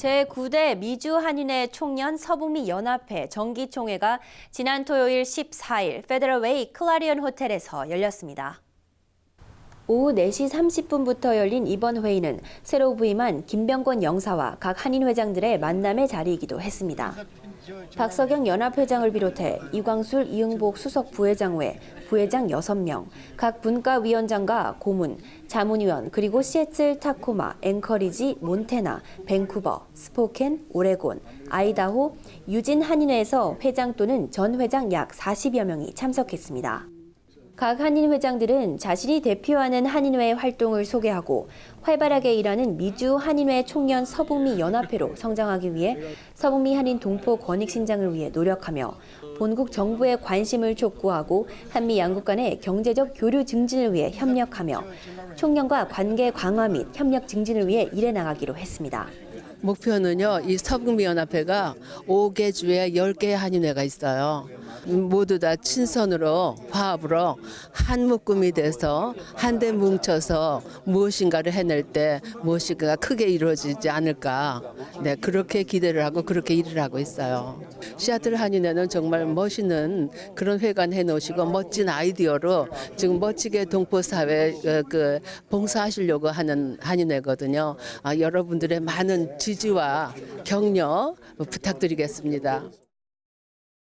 제9대 미주 한인회 총연 서북미 연합회 정기총회가 지난 토요일 14일 페더럴웨이 클라리언 호텔에서 열렸습니다. 오후 4시 30분부터 열린 이번 회의는 새로 부임한 김병권 영사와 각 한인 회장들의 만남의 자리이기도 했습니다. 박석영 연합회장을 비롯해 이광술, 이응복 수석 부회장 외 부회장 6명, 각 분과위원장과 고문, 자문위원, 그리고 시애틀, 타코마, 앵커리지, 몬테나, 밴쿠버, 스포켄, 오레곤, 아이다호, 유진 한인회에서 회장 또는 전 회장 약 40여 명이 참석했습니다. 각 한인 회장들은 자신이 대표하는 한인회의 활동을 소개하고 활발하게 일하는 미주 한인회 총연 서북미 연합회로 성장하기 위해 서북미 한인 동포 권익 신장을 위해 노력하며 본국 정부의 관심을 촉구하고 한미 양국 간의 경제적 교류 증진을 위해 협력하며 총연과 관계 강화 및 협력 증진을 위해 일해 나가기로 했습니다. 목표는요, 이 서북미연합회가 5개 주에 10개의 한인회가 있어요. 모두 다 친선으로 화합으로 한 묶음이 돼서 한데 뭉쳐서 무엇인가를 해낼 때 무엇인가가 크게 이루어지지 않을까. 네, 그렇게 기대를 하고 그렇게 일을 하고 있어요. 시애틀 한인회는 정말 멋있는 그런 회관 해놓으시고 멋진 아이디어로 지금 멋지게 동포사회 어, 그 봉사하시려고 하는 한인회거든요. 아, 여러분들의 많은 지지와 격려 부탁드리겠습니다.